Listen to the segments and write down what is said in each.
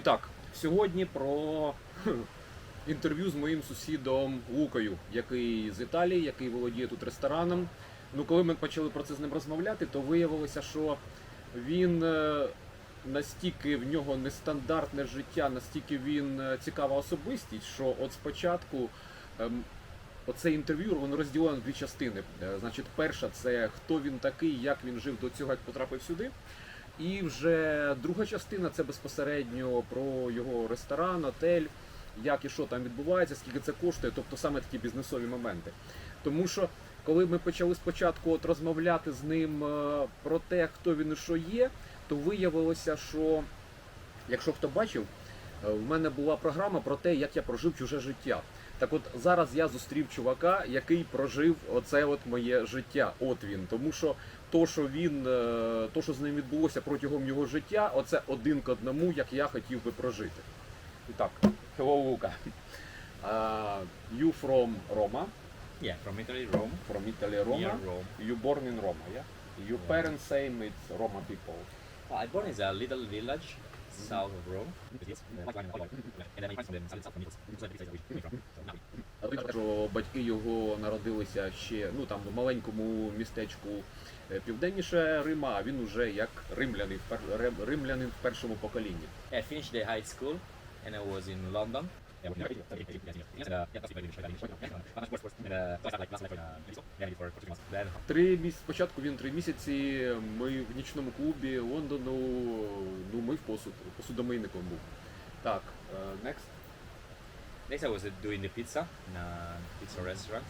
І так, сьогодні про інтерв'ю з моїм сусідом Лукою, який з Італії, який володіє тут рестораном. Ну, коли ми почали про це з ним розмовляти, то виявилося, що він е, настільки в нього нестандартне життя, настільки він е, цікава особистість, що от спочатку ем, оце інтерв'ю воно розділено на дві частини. Е, Значить, перша це хто він такий, як він жив до цього, як потрапив сюди. І вже друга частина це безпосередньо про його ресторан, отель, як і що там відбувається, скільки це коштує, тобто саме такі бізнесові моменти. Тому що коли ми почали спочатку от розмовляти з ним е, про те, хто він і що є, то виявилося, що якщо хто бачив, в мене була програма про те, як я прожив чуже життя. Так от зараз я зустрів чувака, який прожив оце от моє життя. От він. Тому що то, що він, е, то, що з ним відбулося протягом його життя, оце один к одному, як я хотів би прожити. І так, hello, Luca. Uh, you from Roma, Yeah, from Italy, Rome. from Italy, Roma. Near Rome. You born in Roma, yeah? Your Yeah. parents same it's Roma people. Well, I born in a little village we- А що батьки його народилися ще ну там в маленькому містечку е, південніше Рима, а він уже як римлянин пер- рим- римлянин в першому поколінні. Uh, uh, uh. Then I did for, for two months. Then Три місяці спочатку він три місяці. Ми в нічному клубі Лондону. Ну посуд посудомийником був. Так, е, next. next I was uh, doing the pizza in a pizza restaurant.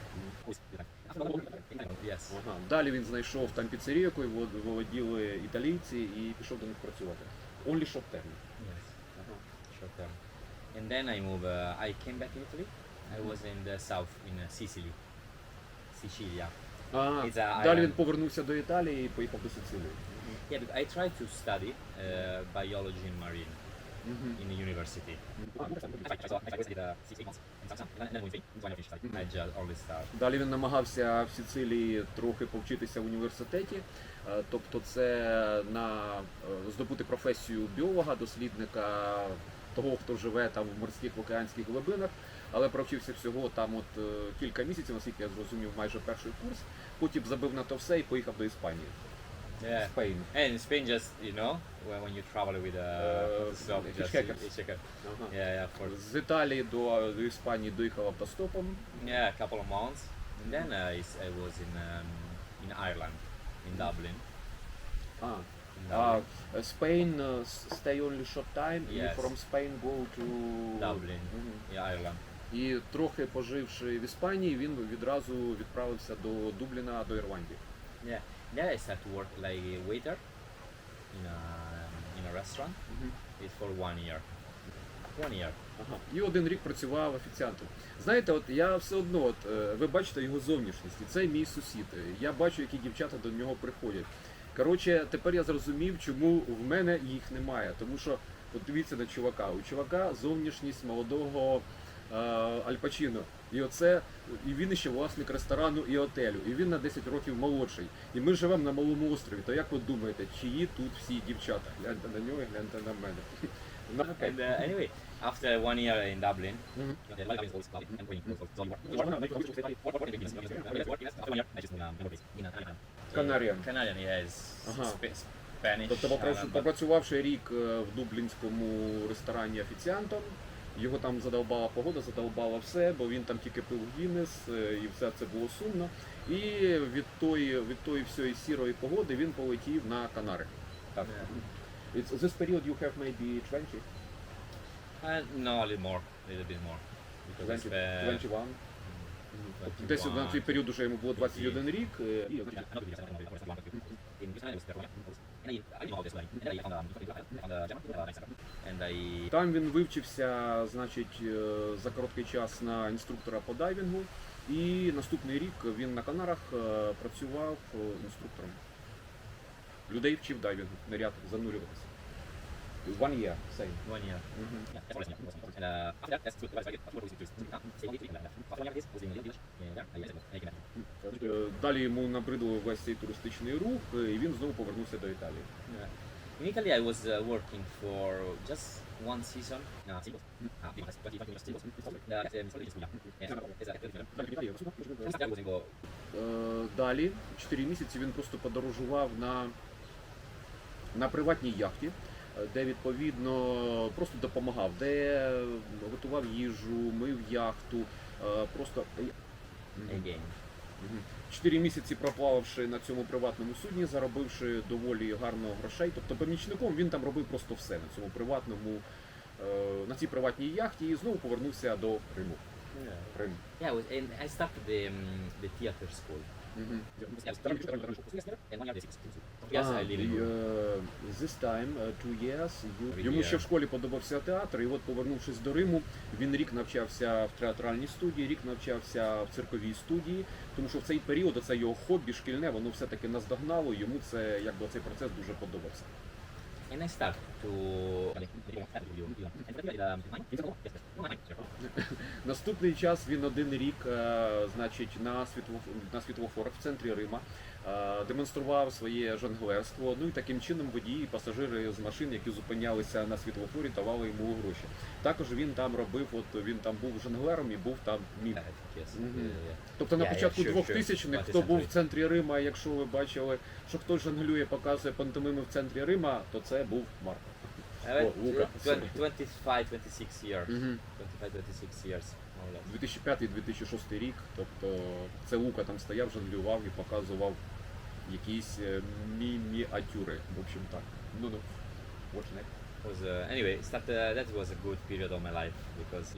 Yes. Ага. Далі він знайшов там піцерію, якою володіли італійці, і пішов до них працювати. Only short term. Yes. Ага. short term. And then I moved. Uh, I came back to Italy. I was in the south, in uh, Sicily, Sicilia. А, It's a далі island. він повернувся до Італії і поїхав до Сицилії. Yeah, but I tried to study uh, biology and marine Мгм. in the university. I just only start. Далі він намагався в Сицилії трохи повчитися в університеті, Е, тобто це на е, здобути професію біолога, дослідника того, хто живе там в морських в океанських глибинах, але провчився всього там от е, кілька місяців, наскільки я зрозумів, майже перший курс. Потім забив на то все і поїхав до Іспанії. Yeah. Спейн. And in Spain, just you know, when, when you travel with a Uh, just hitchhiker. hitchhiker. Ага. Yeah, yeah, for З Італії до, до Іспанії доїхав автостопом. yeah, a couple of months. And then uh, I, s- I was in um, in Ireland, in Dublin. А, In а Dublin. Spain uh, stay only short time, Yes. і from Spain go to Dublin. Мгм. Yeah, Ireland. І трохи поживши в Іспанії, він відразу відправився до Дубліна, до Ірландії. Yeah. Then I started to work like a waiter in a in a restaurant. It's for one year. One year. Ага. І один рік працював офіціантом. Знаєте, от я все одно, от, е, ви бачите його зовнішність, і це мій сусід. Я бачу, які дівчата до нього приходять. Коротше, тепер я зрозумів, чому в мене їх немає. Тому що, от дивіться на чувака. У чувака зовнішність молодого е, Аль Пачино. І оце, і він ще власник ресторану і отелю. І він на 10 років молодший. І ми живемо на малому острові. То як ви думаєте, чиї тут всі дівчата? Гляньте на нього гляньте на мене. And uh, anyway, after one year in Dublin. Канаріан. Тобто, попрацювавши рік в дублінському ресторані офіціантом, його там задовбала погода, задовбала все, бо він там тільки пив Гіннес, е, і все це було сумно. І від тої, від тої всієї сірої погоди він полетів на Канари. Так. Yeah. It's, this period you have maybe 20, Uh, no, a little more, a little bit more. Because 20 spent, 21. Тобто Десь на цей період уже йому було 21 рік. Е, um, uh, Там він вивчився, значить, е, за короткий час на інструктора по дайвінгу. І наступний рік він на Канарах е, працював е, інструктором. Людей вчив дайвінгу, ниряти, занурюватися. One year, same. one year. Мгм. Yeah, that's all I see. And uh, after that, that's good. That's very good. After what we do is stay away from that. After one year, this was in the village. Yeah, I said, I can Е, Далі йому набридло весь цей туристичний рух, е, і він знову повернувся до Італії. Yeah. In Italy, I was uh, working for just one season. Uh, singles. Uh, because 20, 20 years singles. Uh, that's um, it's yeah. Yeah, it's a Just that was in go. Е, Далі, 4 місяці, він просто подорожував на, на приватній яхті, е, де відповідно просто допомагав, де готував їжу, мив яхту. е, Просто Чотири місяці проплававши на цьому приватному судні, заробивши доволі гарно грошей. Тобто помічником він там робив просто все на цьому приватному, е, на цій приватній яхті і знову повернувся до Риму. Yeah. Рим. Yeah, I, was, and I started the the theater school. Йому ще в школі подобався театр, і от повернувшись до Риму, він рік навчався в театральній студії, рік навчався в цирковій студії, тому що в цей період це його хобі шкільне, воно все-таки наздогнало, йому це якби цей процес дуже подобався. And I start to. Наступний час він один рік, е, значить, на світло на світлофорах в центрі Рима демонстрував своє жонглерство. Ну і таким чином водії, пасажири з машин, які зупинялися на світлофорі, давали йому гроші. Також він там робив, от він там був жонглером і був там. Yeah, yeah. Тобто на початку sure, 2000-х, хто був в центрі Рима, якщо ви бачили, що хтось жонглює, показує пантомими в центрі Рима, то це був Марко. Oh, Luca, tw- sorry. 25, 26 years. Угу. 25, 26 years, more or less. 2005-2006 рік, тобто це Лука там стояв, жонглював і показував якісь е, мініатюри. В общем так. Ну ну. What's next? Was uh, anyway, start, uh, that was a good period of my life because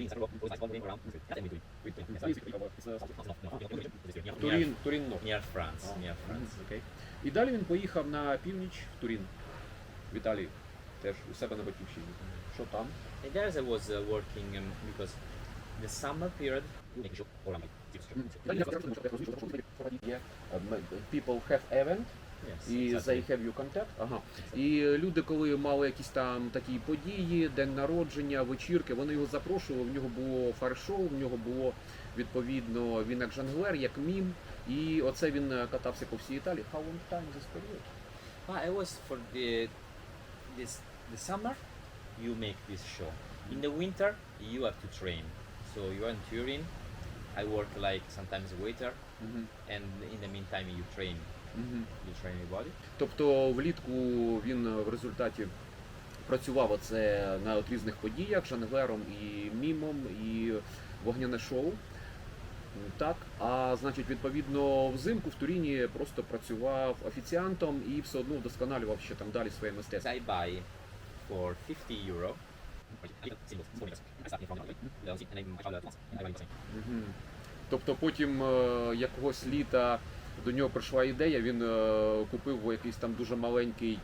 Турін, Турін near France, near France. І далі він поїхав на північ в Турін, в Італії. Теж у себе на батьківщині. Що там? And there I was uh, working um, because the summer period. Е, People have event, Yes, і exactly. they have you contact. Ага. І люди, коли мали якісь там такі події, день народження, вечірки, вони його запрошували. В нього було фаер-шоу, в нього було відповідно він як жонглер, як мім. І оце він е, катався по всій Італії. How long time this period? Ah, I was for the this the summer. You make this show. In the winter, you have to train. So you are in Turin. I work like sometimes a waiter, Мгм. and in the meantime, you train. Мгм. You train your body. Тобто влітку він е, в результаті працював оце на от різних подіях, жонглером і мімом, і вогняне шоу. М, Так, а значить, відповідно, взимку в Туріні просто працював офіціантом і все одно вдосконалював ще там далі своє мистецтво. I buy for 50 euro. Тобто потім е, якогось літа до нього прийшла ідея, він е, купив якийсь там дуже маленький,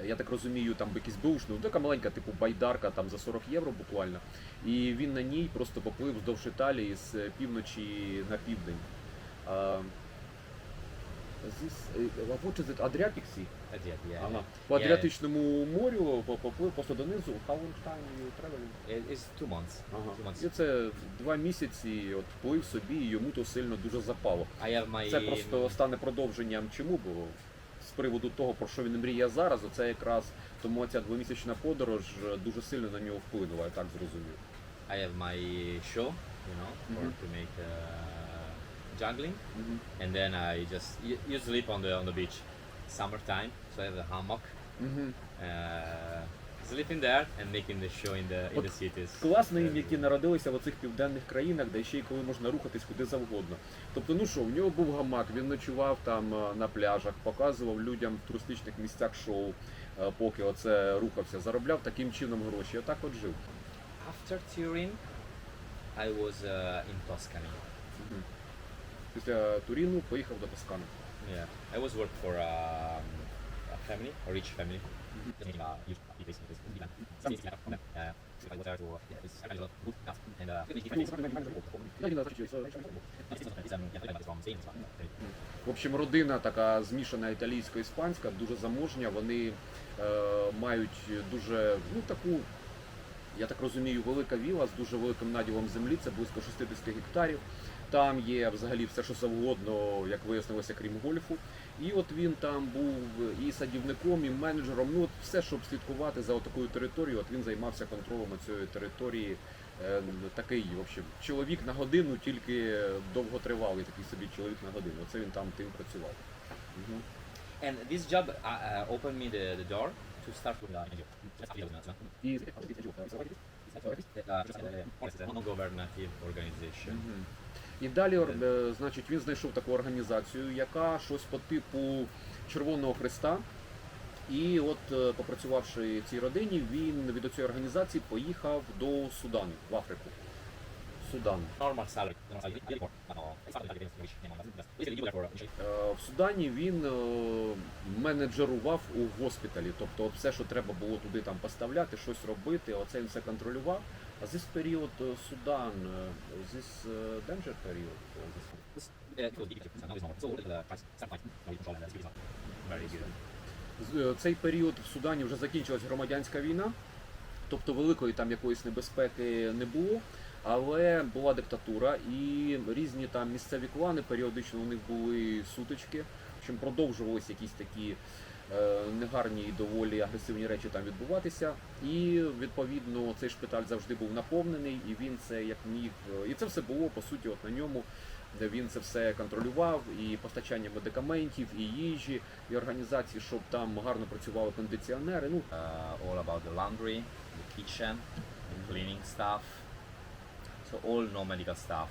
е, я так розумію, там якийсь бушну, ну, така маленька, типу байдарка там за 40 євро буквально. І він на ній просто поплив вздовж Італії з е, півночі на південь. This, е, what is it? Adriatic Sea? Ага. По Yeah. Адріатичному морю по- поплив просто донизу. How long time you traveling? It- It's two months. Ага. Months. І це два місяці от вплив собі, і йому то сильно дуже запало. I have my. Це просто стане продовженням чому, бо з приводу того, про що він мріє зараз, оце якраз тому ця двомісячна подорож е, дуже сильно на нього вплинула, я так зрозумів. I have my show, you know, for Mhm. to make uh, juggling, and then I just you, you sleep on the on the beach, summertime. So I have a hammock, Мгм. uh, sleeping there and making the show in the in the cities. Класно їм, які народилися в оцих південних країнах, де ще й коли можна рухатись куди завгодно. Тобто, ну що, в нього був гамак, він ночував там е, на пляжах, показував людям в туристичних місцях шоу, е, поки оце рухався, заробляв таким чином гроші. Я так от жив. After Turin, I was uh, in Tuscany. Мгм. Після Туріну поїхав до Тоскани. Yeah, I was work for um, a family, a rich family. В общем, родина така змішана італійсько-іспанська, дуже заможня. Вони е, мають дуже ну таку, я так розумію, велика віла з дуже великим наділом землі, це близько 60 гектарів. Там є взагалі все, що завгодно, як вияснилося, крім гольфу. І от він там був і садівником, і менеджером. Ну от все, щоб слідкувати за такою територією, от він займався контролем цієї території. Е, Такий, в общем, чоловік на годину, тільки довготривалий такий собі чоловік на годину. Оце він там тим працював. And this job uh, uh, opened me the, the door to start with Uh, uh, non-governative organization. Мгм. І далі, е, значить, він знайшов таку організацію, яка щось по типу Червоного Христа. І от, е, попрацювавши в цій родині, він від цієї організації поїхав до Судану, в Африку. Судан. Е, В Судані він менеджерував у госпіталі. Тобто все, що треба було туди там поставляти, щось робити, оце він все контролював. А зі період Судан, зі danger період. This, uh, very good. Цей період в Судані вже закінчилась громадянська війна, тобто великої там якоїсь небезпеки не було, але була диктатура і різні там місцеві клани, періодично у них були сутички, в общем, продовжувалися якісь такі негарні і доволі агресивні речі там відбуватися. І відповідно цей шпиталь завжди був наповнений, і він це як міг. е, І це все було по суті от на ньому. Де він це все контролював, і постачання медикаментів, і їжі, і організації, щоб там гарно працювали кондиціонери. Ну Uh, all about the laundry, the kitchen, the cleaning stuff. So all non-medical stuff.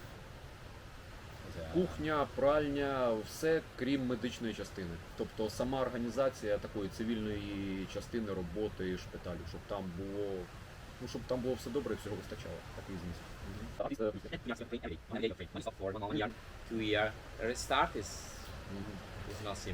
Кухня, пральня, все крім медичної частини. Тобто сама організація такої цивільної частини роботи шпиталю, щоб там було. Ну, щоб там було все добре, і всього вистачало. Такий зміст.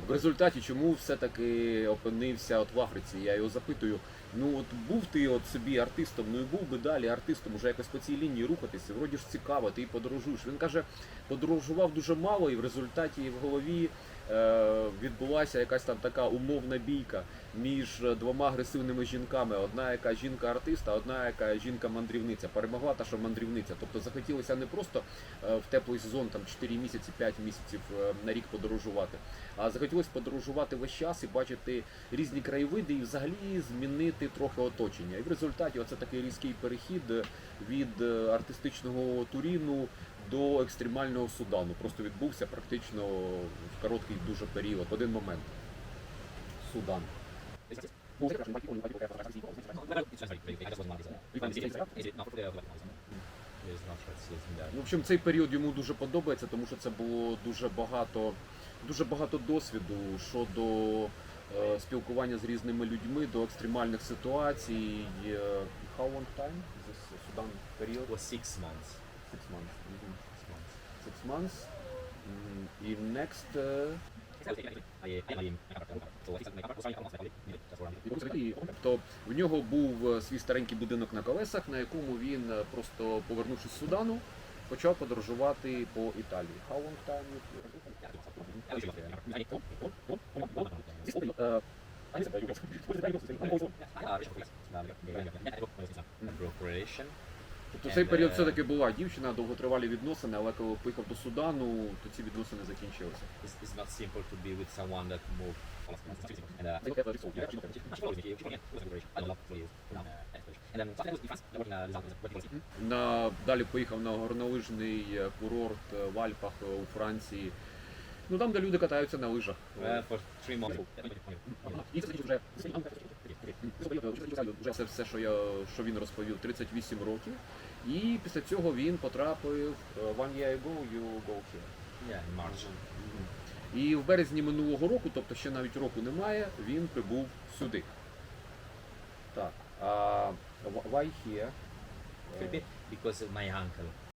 В результаті чому все-таки опинився от в Африці? Я його запитую. Ну от був ти от собі артистом, ну і був би далі артистом, уже якось по цій лінії рухатися. Вроді ж цікаво, ти подорожуєш. Він каже, подорожував дуже мало, і в результаті в голові е, відбулася якась там така умовна бійка між двома агресивними жінками. Одна, яка жінка-артист, а одна, яка жінка-мандрівниця. Перемогла та, що мандрівниця. Тобто захотілося не просто е, в теплий сезон, там 4 місяці, 5 місяців е, на рік подорожувати, а захотілося подорожувати весь час і бачити різні краєвиди і взагалі змінити трохи оточення. І в результаті оце такий різкий перехід від е, артистичного туріну до екстремального Судану. Просто відбувся практично в короткий дуже період, в один момент. Судан. Ну, в общем, цей період йому дуже подобається, тому що це було дуже багато, дуже багато досвіду щодо е, спілкування з різними людьми до екстремальних ситуацій. Е, How long time? This Sudan period? was six months. Six months. Мгм. Six months. Six months. М, І next... е, for Тобто в нього був е, свій старенький будинок на колесах, на якому він е, просто повернувшись з Судану, почав подорожувати по Італії. How long time? Тобто цей період е, все-таки була дівчина, довготривалі відносини, але коли поїхав до Судану, то ці відносини закінчилися. На, далі поїхав на горнолижний курорт е, в Альпах е, у Франції. Ну там, де люди катаються на лижах. uh. І це вже вже все, все, що я що він розповів, 38 років. І після цього він потрапив е, one year ago, you go here. Yeah, in March. І в березні минулого року, тобто ще навіть року немає, він прибув сюди. Так. А why here? Because of my uncle.